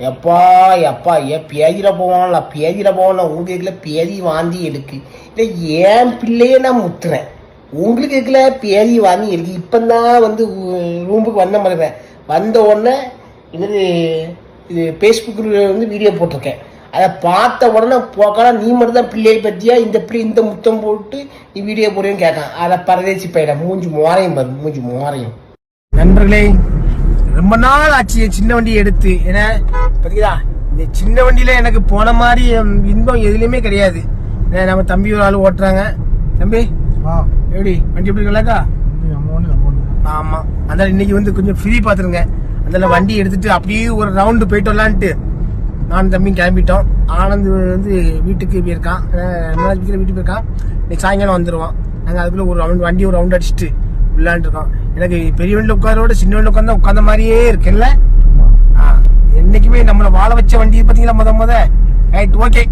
எப்பா எப்பா ஏன் பேதியில போவான்ல பேதியில போவான்ல உங்களுக்கு இருக்கல பேதி வாந்தி எடுக்கு இல்லை என் பிள்ளையே நான் முத்துறேன்? உங்களுக்கு இருக்கல பேதி வாந்தி எடுக்கு இப்போ தான் வந்து ரூமுக்கு வந்த மாதிரி வந்த உடனே இது இது ஃபேஸ்புக்கில் வந்து வீடியோ போட்டிருக்கேன். அதை பார்த்த உடனே போக்கலாம் நீ மட்டும் தான் பிள்ளையை பற்றியா இந்த பிள்ளை இந்த முத்தம் போட்டு நீ வீடியோ போடுவேன்னு கேட்கான் அதை பரதேசி பையனை மூஞ்சி மோரையும் பாரு மூஞ்சி மோரையும். நண்பர்களே ரொம்ப நாள் ஆச்சு சின்ன வண்டியை எடுத்து. ஏன்னா பார்த்தீங்களா இந்த சின்ன வண்டியில எனக்கு போன மாதிரி இன்பம் எதுலையுமே கிடையாது. ஏன்னா நம்ம தம்பி ஒரு ஆள் ஓட்டுறாங்க. தம்பி எப்படி? வண்டி எப்படி அமௌண்ட் ஆமா. அதனால இன்னைக்கு வந்து கொஞ்சம் ஃப்ரீ பாத்துருங்க அதனால வண்டி எடுத்துட்டு அப்படியே ஒரு ரவுண்டு போயிட்டு வரலான்ட்டு நானும் தம்பியும் கிளம்பிட்டோம். ஆனந்த் வந்து வீட்டுக்கு போயிருக்கான். வீட்டுக்கு போயிருக்கான். இன்னைக்கு சாயங்காலம் வந்துருவான். நாங்கள் அதுக்குள்ள ஒரு ரவுண்ட் வண்டி ஒரு ரவுண்ட் அடிச்சுட்டு விளாண்டு இருக்கோம் எனக்கு பெரிய வண்டியில் உட்காரோட சின்ன வண்டியில் உட்காந்தா உட்காந்த மாதிரியே இருக்குல்ல? ஆ, என்னைக்குமே நம்மளை வாழ வச்ச வண்டி பார்த்தீங்களா முத முத? Right okay